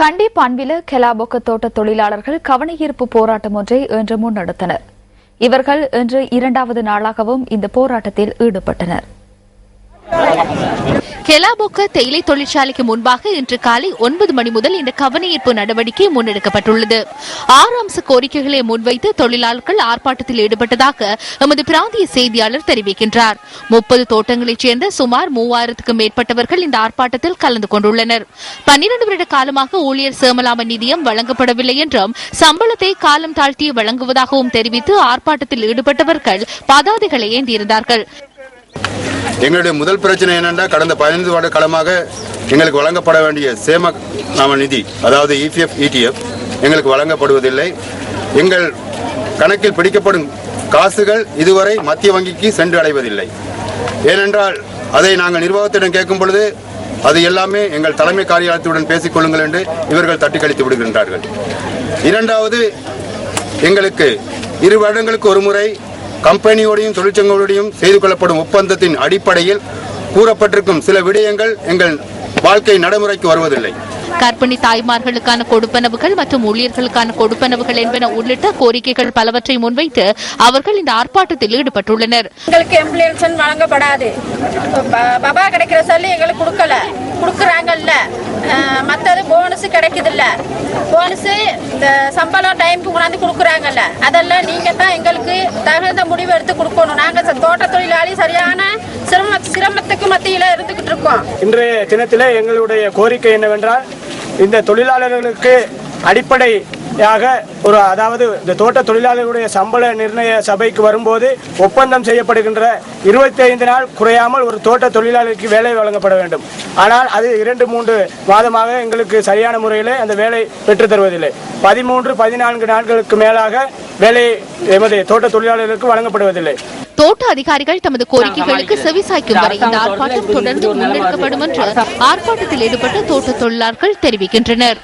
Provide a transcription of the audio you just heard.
கண்டி பண்பில கெலாபொக்க தோட்ட தொழிலாளர்கள் கவனயீர்ப்பு போராட்டம் ஒன்றை இன்று முன்னெடுத்தனர். இவர்கள் இன்று இரண்டாவது நாளாகவும் இந்த போராட்டத்தில் ஈடுபட்டனர். கெலாபொக்க தேயிலை தொழிற்சாலைக்கு முன்பாக இன்று காலை ஒன்பது மணி முதல் இந்த கவனஈர்ப்பு நடவடிக்கை முன்னெடுக்கப்பட்டுள்ளது. ஆறு அம்ச கோரிக்கைகளை முன்வைத்து தொழிலாளர்கள் ஆர்ப்பாட்டத்தில் ஈடுபட்டதாக எமது பிராந்திய செய்தியாளர் தெரிவிக்கின்றார். முப்பது தோட்டங்களைச் சேர்ந்த சுமார் மூவாயிரத்துக்கும் மேற்பட்டவர்கள் இந்த ஆர்ப்பாட்டத்தில் கலந்து கொண்டுள்ளனர். பன்னிரண்டு வருட காலமாக ஊழியர் சேமலாம நிதியம் வழங்கப்படவில்லை என்றும் சம்பளத்தை காலம் தாழ்த்தி வழங்குவதாகவும் தெரிவித்து ஆர்ப்பாட்டத்தில் ஈடுபட்டவர்கள் பதாதைகளை ஏந்தியிருந்தார்கள். எங்களுடைய முதல் பிரச்சனை என்னென்னா கடந்த பதினைந்து வருட காலமாக எங்களுக்கு வழங்கப்பட வேண்டிய சேம நாம நிதி அதாவது இபிஎஃப் இடிஎஃப் எங்களுக்கு வழங்கப்படுவதில்லை. எங்கள் கணக்கில் பிடிக்கப்படும் காசுகள் இதுவரை மத்திய வங்கிக்கு சென்று அடைவதில்லை. ஏனென்றால் அதை நாங்கள் நிர்வாகத்திடம் கேட்கும் பொழுது அது எல்லாமே எங்கள் தலைமை காரியாலயத்துடன் பேசிக் கொள்ளுங்கள் என்று இவர்கள் தட்டி கழித்து விடுகின்றார்கள். இரண்டாவது எங்களுக்கு இரு வருடங்களுக்கு ஒரு முறை கம்பெனியோடையும் தொழிற்சங்கங்களோடையும் செய்து கொள்ளப்படும் ஒப்பந்தத்தின் அடிப்படையில் கூறப்பட்டிருக்கும் சில விடயங்கள் எங்கள் வாழ்க்கை நடைமுறைக்கு வருவதில்லை. கர்ப்பிணி தாய்மார்களுக்கான கொடுப்பனவுகள் மற்றும் ஊழியர்களுக்கான கொடுப்பனவுகள் என்பன உள்ளிட்ட கோரிக்கைகள் பலவற்றை முன்வைத்து அவர்கள் இந்த ஆர்ப்பாட்டத்தில் ஈடுபட்டுள்ளனர். எங்களுக்கு எம்புலன்ஸ் வழங்கப்படாது. பபா கிடைக்கிற சொல்லி எங்களுக்கு கொடுக்கல. கொடுக்குறாங்கல்ல. மத்தது போனஸ் கிடைக்குதுல்ல. போனஸ் இந்த சம்பளம் டைமுக்கு கொண்டாந்து கொடுக்குறாங்கல்ல. அதெல்லாம் நீங்க தான் எங்களுக்கு தகுந்த முடிவு எடுத்து கொடுக்கணும். நாங்க ச- தோட்ட தொழிலாளி சரியான சிரம சிரமத்துக்கு மத்தியில இருந்துகிட்டு இருக்கோம். இன்றைய தினத்தில் எங்களுடைய கோரிக்கை என்னவென்றால் இந்த தொழிலாளர்களுக்கு அடிப்படையாக ஒரு அதாவது இந்த தோட்ட தொழிலாளர்களுடைய சம்பள நிர்ணய சபைக்கு வரும்போது ஒப்பந்தம் செய்யப்படுகின்ற இருபத்தி ஐந்து நாள் குறையாமல் ஒரு தோட்ட தொழிலாளருக்கு வேலை வழங்கப்பட வேண்டும். ஆனால் அது இரண்டு மூன்று மாதமாக எங்களுக்கு சரியான முறையில் அந்த வேலை பெற்று தருவதில்லை. பதிமூன்று பதினான்கு நாட்களுக்கு மேலாக வேலை எமது தோட்ட தொழிலாளர்களுக்கு வழங்கப்படுவதில்லை. தோட்ட அதிகாரிகள் தமது கோரிக்கைகளுக்கு செவிசாய்க்கும் வரை இந்த ஆர்ப்பாட்டம் தொடர்ந்து முன்னெடுக்கப்படும் என்று ஆர்ப்பாட்டத்தில் ஈடுபட்ட தோட்ட தொழிலாளர்கள் தெரிவிக்கின்றனர்.